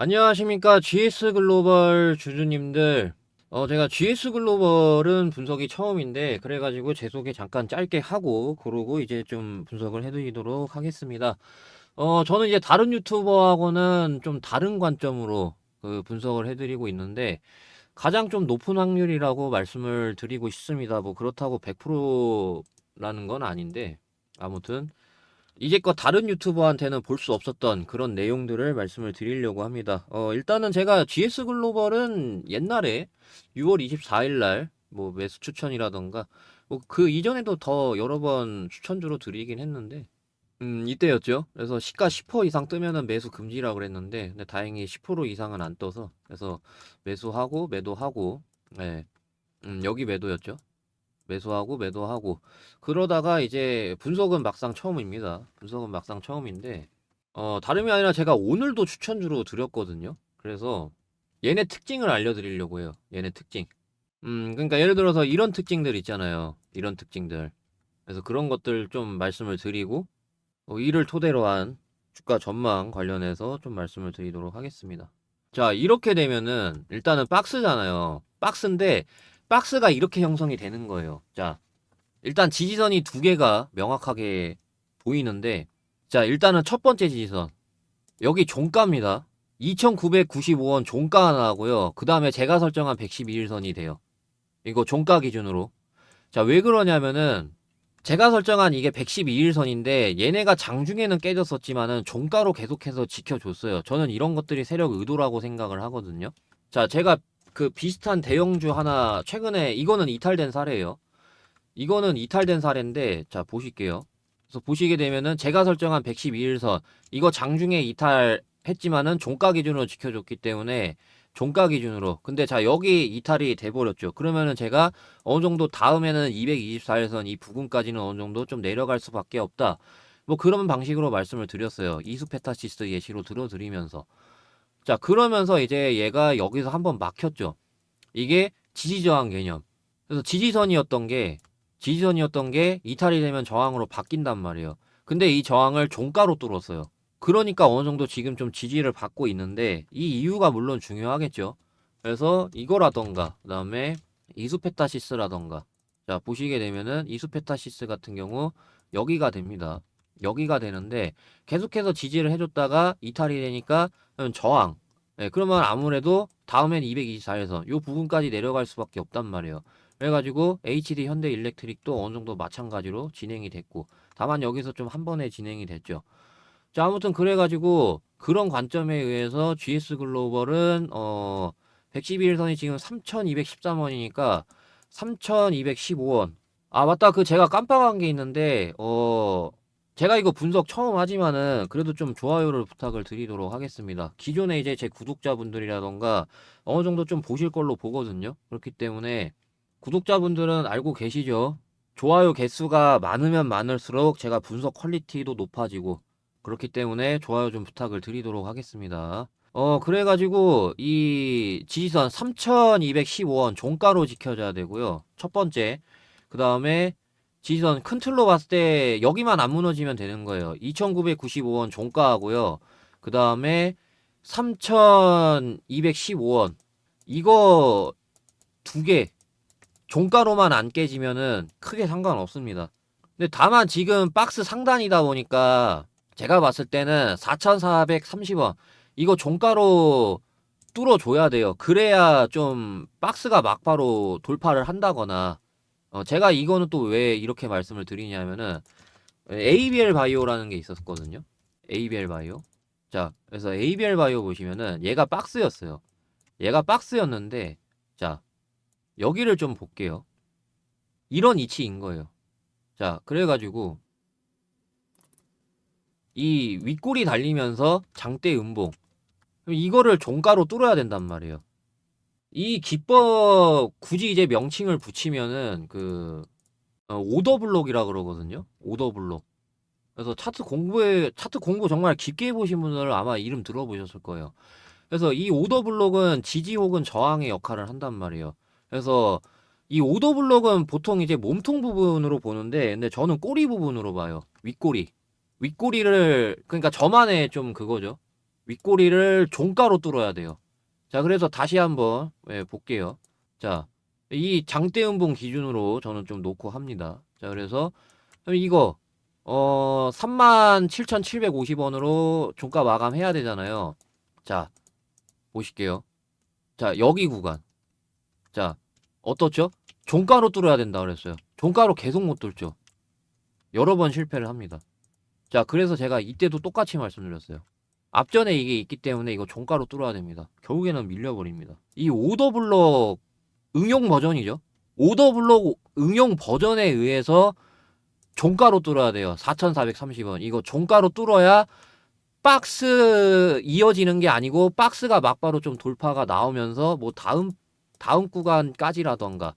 안녕하십니까. GS 글로벌 주주님들. 어, 제가 GS 글로벌은 분석이 처음인데, 그래가지고 제 소개 잠깐 짧게 하고, 그러고 이제 좀 분석을 해드리도록 하겠습니다. 어, 저는 이제 다른 유튜버하고는 좀 다른 관점으로 그 분석을 해드리고 있는데, 가장 좀 높은 확률이라고 말씀을 드리고 싶습니다. 뭐, 그렇다고 100%라는 건 아닌데, 아무튼, 이제껏 다른 유튜버한테는 볼 수 없었던 그런 내용들을 말씀을 드리려고 합니다. 어, 일단은 제가 GS 글로벌은 옛날에 6월 24일 날 뭐 매수 추천이라던가 뭐 그 이전에도 더 여러 번 추천주로 드리긴 했는데 음, 이때였죠. 그래서 시가 10% 이상 뜨면은 매수 금지라고 그랬는데 근데 다행히 10% 이상은 안 떠서 그래서 매수하고 매도하고 네. 음, 여기 매도였죠. 매수하고 매도하고 그러다가 이제 분석은 막상 처음입니다. 분석은 막상 처음인데 어 다름이 아니라 제가 오늘도 추천주로 드렸거든요. 그래서 얘네 특징을 알려드리려고 해요. 얘네 특징. 음 그러니까 예를 들어서 이런 특징들 있잖아요. 이런 특징들. 그래서 그런 것들 좀 말씀을 드리고 어, 이를 토대로 한 주가 전망 관련해서 좀 말씀을 드리도록 하겠습니다. 자 이렇게 되면은 일단은 박스잖아요. 박스인데 박스가 이렇게 형성이 되는 거예요. 자, 일단 지지선이 두 개가 명확하게 보이는데, 자, 일단은 첫 번째 지지선. 여기 종가입니다. 2,995원 종가 하나 하고요. 그 다음에 제가 설정한 112일선이 돼요. 이거 종가 기준으로. 자, 왜 그러냐면은, 제가 설정한 이게 112일선인데, 얘네가 장중에는 깨졌었지만은, 종가로 계속해서 지켜줬어요. 저는 이런 것들이 세력 의도라고 생각을 하거든요. 자, 제가 그 비슷한 대형주 하나 최근에 이거는 이탈된 사례예요. 이거는 이탈된 사례인데 자 보실게요. 그래서 보시게 되면은 제가 설정한 112일선 이거 장중에 이탈했지만은 종가 기준으로 지켜줬기 때문에 종가 기준으로 근데 자 여기 이탈이 돼버렸죠. 그러면은 제가 어느 정도 다음에는 224일선 이 부근까지는 어느 정도 좀 내려갈 수밖에 없다. 뭐 그런 방식으로 말씀을 드렸어요. 이수페타시스 예시로 들어드리면서 자, 그러면서 이제 얘가 여기서 한번 막혔죠. 이게 지지저항 개념. 그래서 지지선이었던 게, 지지선이었던 게 이탈이 되면 저항으로 바뀐단 말이에요. 근데 이 저항을 종가로 뚫었어요. 그러니까 어느 정도 지금 좀 지지를 받고 있는데, 이 이유가 물론 중요하겠죠. 그래서 이거라던가, 그 다음에 이수페타시스라던가. 자, 보시게 되면은 이수페타시스 같은 경우 여기가 됩니다. 여기가 되는데, 계속해서 지지를 해줬다가 이탈이 되니까 그럼 저항. 예, 그러면 아무래도 다음엔 224에서 요 부분까지 내려갈 수밖에 없단 말이에요. 그래가지고 HD 현대 일렉트릭도 어느 정도 마찬가지로 진행이 됐고 다만 여기서 좀 한 번에 진행이 됐죠. 자 아무튼 그래가지고 그런 관점에 의해서 GS 글로벌은 어 112일선이 지금 3,213원이니까 3,215원. 아 맞다 그 제가 깜빡한 게 있는데 어 제가 이거 분석 처음 하지만은 그래도 좀 좋아요를 부탁을 드리도록 하겠습니다. 기존에 이제 제 구독자분들이라던가 어느 정도 좀 보실 걸로 보거든요. 그렇기 때문에 구독자분들은 알고 계시죠? 좋아요 개수가 많으면 많을수록 제가 분석 퀄리티도 높아지고 그렇기 때문에 좋아요 좀 부탁을 드리도록 하겠습니다. 어, 그래가지고 이 지지선 3215원 종가로 지켜져야 되고요. 첫 번째. 그 다음에 지지선 큰 틀로 봤을 때 여기만 안 무너지면 되는 거예요. 2,995원 종가하고요. 그 다음에 3,215원. 이거 두 개 종가로만 안 깨지면은 크게 상관없습니다. 근데 다만 지금 박스 상단이다 보니까 제가 봤을 때는 4,430원. 이거 종가로 뚫어줘야 돼요. 그래야 좀 박스가 막바로 돌파를 한다거나 어, 제가 이거는 또 왜 이렇게 말씀을 드리냐면은 ABL 바이오라는 게 있었거든요. ABL 바이오. 자, 그래서 ABL 바이오 보시면은 얘가 박스였어요. 얘가 박스였는데 자, 여기를 좀 볼게요. 이런 이치인 거예요. 자, 그래 가지고 이 윗골이 달리면서 장대 음봉. 이거를 종가로 뚫어야 된단 말이에요. 이 기법 굳이 이제 명칭을 붙이면은 그 어, 오더블록이라 그러거든요. 오더블록. 그래서 차트 공부에 차트 공부 정말 깊게 해보신 분들은 아마 이름 들어보셨을 거예요. 그래서 이 오더블록은 지지 혹은 저항의 역할을 한단 말이에요. 그래서 이 오더블록은 보통 이제 몸통 부분으로 보는데, 근데 저는 꼬리 부분으로 봐요. 윗꼬리. 윗꼬리를 그러니까 저만의 좀 그거죠. 윗꼬리를 종가로 뚫어야 돼요. 자, 그래서 다시 한번 예, 볼게요. 자, 이 장대음봉 기준으로 저는 좀 놓고 합니다. 자, 그래서 이거 어 37,750원으로 종가 마감해야 되잖아요. 자, 보실게요. 자, 여기 구간. 자, 어떻죠? 종가로 뚫어야 된다 그랬어요. 종가로 계속 못 뚫죠. 여러 번 실패를 합니다. 자, 그래서 제가 이때도 똑같이 말씀드렸어요. 앞전에 이게 있기 때문에 이거 종가로 뚫어야 됩니다. 결국에는 밀려버립니다. 이 오더블럭 응용 버전이죠. 오더블럭 응용 버전에 의해서 종가로 뚫어야 돼요. 4,430원. 이거 종가로 뚫어야 박스 이어지는 게 아니고 박스가 막바로 좀 돌파가 나오면서 뭐 다음 다음 구간까지라던가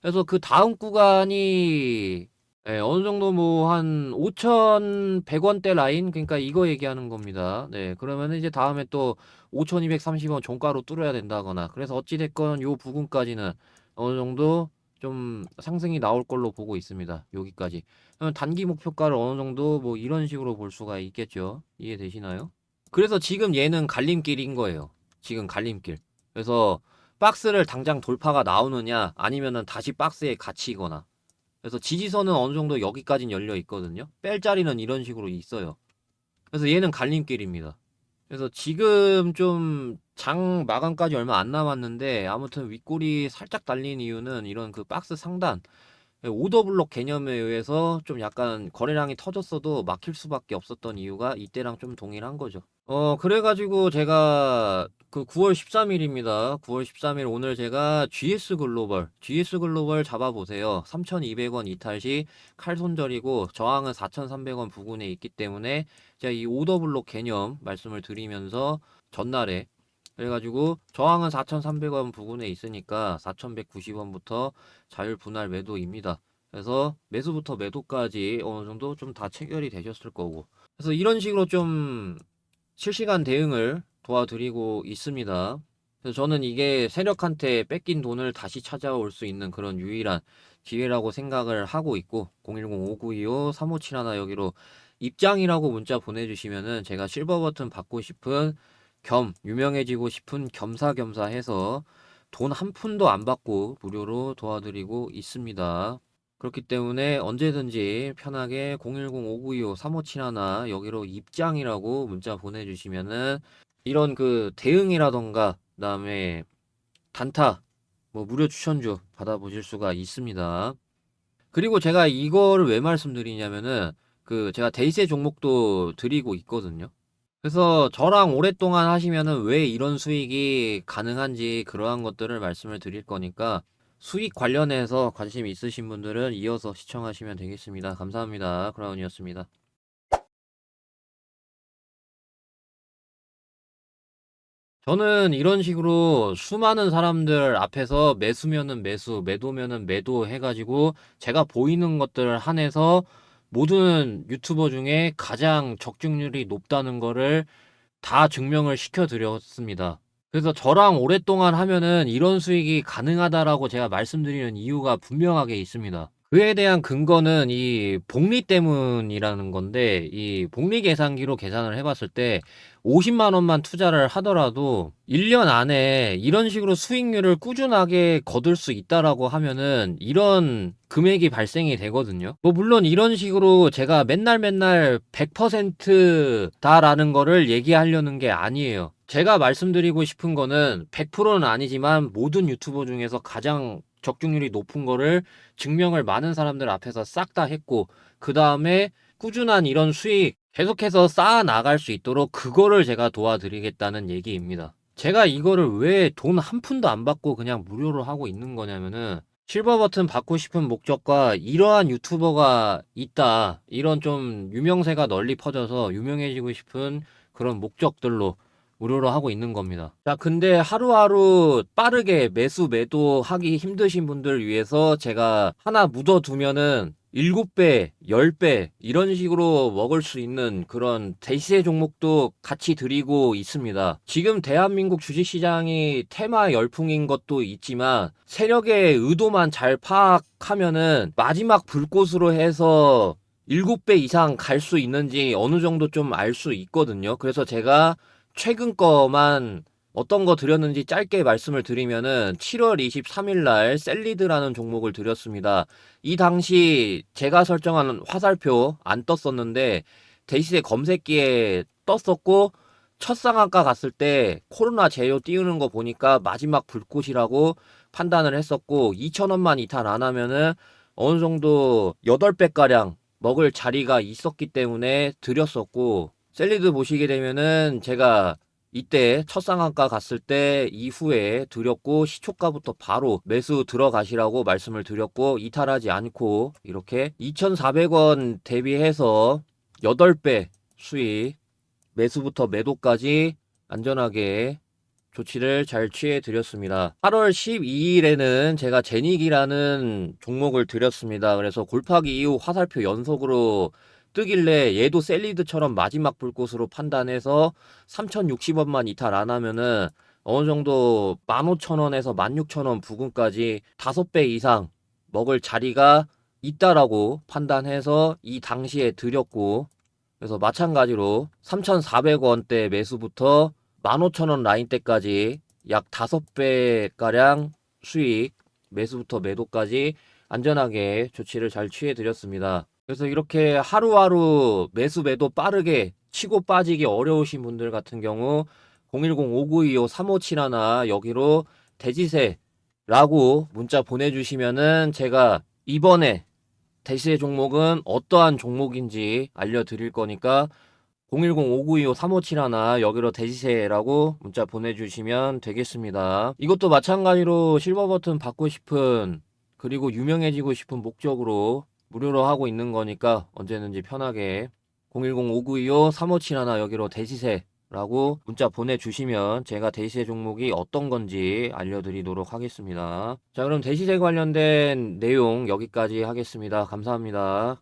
그래서 그 다음 구간이 예, 어느 정도 뭐 한 5,100 원대 라인 그러니까 이거 얘기하는 겁니다. 네, 그러면 이제 다음에 또 5,230 원 종가로 뚫어야 된다거나 그래서 어찌 됐건 요 부분까지는 어느 정도 좀 상승이 나올 걸로 보고 있습니다. 여기까지. 그러면 단기 목표가를 어느 정도 뭐 이런 식으로 볼 수가 있겠죠. 이해되시나요? 그래서 지금 얘는 갈림길인 거예요. 지금 갈림길. 그래서 박스를 당장 돌파가 나오느냐 아니면은 다시 박스에 갇히거나 그래서 지지선은 어느 정도 여기까지는 열려 있거든요. 뺄 자리는 이런 식으로 있어요. 그래서 얘는 갈림길입니다. 그래서 지금 좀 장 마감까지 얼마 안 남았는데 아무튼 윗골이 살짝 달린 이유는 이런 그 박스 상단 오더블록 개념에 의해서 좀 약간 거래량이 터졌어도 막힐 수밖에 없었던 이유가 이때랑 좀 동일한 거죠. 어, 그래가지고 제가 그 9월 13일입니다. 9월 13일 오늘 제가 GS 글로벌, GS 글로벌 잡아보세요. 3,200원 이탈 시 칼손절이고 저항은 4,300원 부근에 있기 때문에 제가 이 오더블록 개념 말씀을 드리면서 전날에 그래가지고 저항은 4,300원 부근에 있으니까 4,190원부터 자율 분할 매도입니다. 그래서 매수부터 매도까지 어느 정도 좀 다 체결이 되셨을 거고. 그래서 이런 식으로 좀 실시간 대응을 도와드리고 있습니다. 그래서 저는 이게 세력한테 뺏긴 돈을 다시 찾아올 수 있는 그런 유일한 기회라고 생각을 하고 있고 010-5925-3571 여기로 입장이라고 문자 보내주시면은 제가 실버 버튼 받고 싶은 겸 유명해지고 싶은 겸사겸사 해서 돈 한 푼도 안 받고 무료로 도와드리고 있습니다. 그렇기 때문에 언제든지 편하게 010-5925-3571 여기로 입장이라고 문자 보내주시면은 이런 그 대응이라던가 그다음에 단타 뭐 무료 추천주 받아보실 수가 있습니다. 그리고 제가 이거를 왜 말씀드리냐면은 그 제가 데이세 종목도 드리고 있거든요. 그래서 저랑 오랫동안 하시면은 왜 이런 수익이 가능한지 그러한 것들을 말씀을 드릴 거니까 수익 관련해서 관심 있으신 분들은 이어서 시청하시면 되겠습니다. 감사합니다. 크라운이었습니다. 저는 이런 식으로 수많은 사람들 앞에서 매수면은 매수, 매도면은 매도 해가지고 제가 보이는 것들을 한해서 모든 유튜버 중에 가장 적중률이 높다는 거를 다 증명을 시켜드렸습니다. 그래서 저랑 오랫동안 하면은 이런 수익이 가능하다라고 제가 말씀드리는 이유가 분명하게 있습니다. 그에 대한 근거는 이 복리 때문이라는 건데 이 복리 계산기로 계산을 해봤을 때 50만 원만 투자를 하더라도 1년 안에 이런 식으로 수익률을 꾸준하게 거둘 수 있다라고 하면은 이런 금액이 발생이 되거든요. 뭐 물론 이런 식으로 제가 맨날 맨날 100%다라는 거를 얘기하려는 게 아니에요. 제가 말씀드리고 싶은 거는 100%는 아니지만 모든 유튜버 중에서 가장 적중률이 높은 거를 증명을 많은 사람들 앞에서 싹 다 했고 그 다음에 꾸준한 이런 수익 계속해서 쌓아 나갈 수 있도록 그거를 제가 도와드리겠다는 얘기입니다. 제가 이거를 왜 돈 한 푼도 안 받고 그냥 무료로 하고 있는 거냐면은 실버 버튼 받고 싶은 목적과 이러한 유튜버가 있다. 이런 좀 유명세가 널리 퍼져서 유명해지고 싶은 그런 목적들로 무료로 하고 있는 겁니다. 자, 근데 하루하루 빠르게 매수 매도 하기 힘드신 분들 위해서 제가 하나 묻어두면은 7배, 10배 이런 식으로 먹을 수 있는 그런 대시세 종목도 같이 드리고 있습니다. 지금 대한민국 주식시장이 테마 열풍인 것도 있지만 세력의 의도만 잘 파악하면은 마지막 불꽃으로 해서 7배 이상 갈 수 있는지 어느 정도 좀 알 수 있거든요. 그래서 제가 최근 거만 어떤 거 드렸는지 짧게 말씀을 드리면은 7월 23일 날 셀리드라는 종목을 드렸습니다. 이 당시 제가 설정한 화살표 안 떴었는데 데이시의 검색기에 떴었고 첫 상한가 갔을 때 코로나 제로 띄우는 거 보니까 마지막 불꽃이라고 판단을 했었고 2,000원만 이탈 안 하면은 어느 정도 8배 가량 먹을 자리가 있었기 때문에 드렸었고 셀리드 보시게 되면은 제가 이때 첫 상한가 갔을 때 이후에 드렸고 시초가부터 바로 매수 들어가시라고 말씀을 드렸고 이탈하지 않고 이렇게 2,400원 대비해서 8배 수익 매수부터 매도까지 안전하게 조치를 잘 취해 드렸습니다. 8월 12일에는 제가 제닉이라는 종목을 드렸습니다. 그래서 골파기 이후 화살표 연속으로 뜨길래 얘도 셀리드처럼 마지막 불꽃으로 판단해서 3,060원만 이탈 안 하면은 어느 정도 15,000원에서 16,000원 부근까지 5배 이상 먹을 자리가 있다라고 판단해서 이 당시에 드렸고 그래서 마찬가지로 3,400원대 매수부터 15,000원 라인대까지 약 5배가량 수익 매수부터 매도까지 안전하게 조치를 잘 취해 드렸습니다. 그래서 이렇게 하루하루 매수 매도 빠르게 치고 빠지기 어려우신 분들 같은 경우 010-5925-3571 여기로 대지세라고 문자 보내주시면은 제가 이번에 대시의 종목은 어떠한 종목인지 알려드릴 거니까 010-5925-3571 여기로 대시세라고 문자 보내주시면 되겠습니다. 이것도 마찬가지로 실버 버튼 받고 싶은 그리고 유명해지고 싶은 목적으로 무료로 하고 있는 거니까 언제든지 편하게 010-5925-3571 여기로 대시세라고 문자 보내주시면 제가 대시세 종목이 어떤 건지 알려드리도록 하겠습니다. 자 그럼 대시세 관련된 내용 여기까지 하겠습니다. 감사합니다.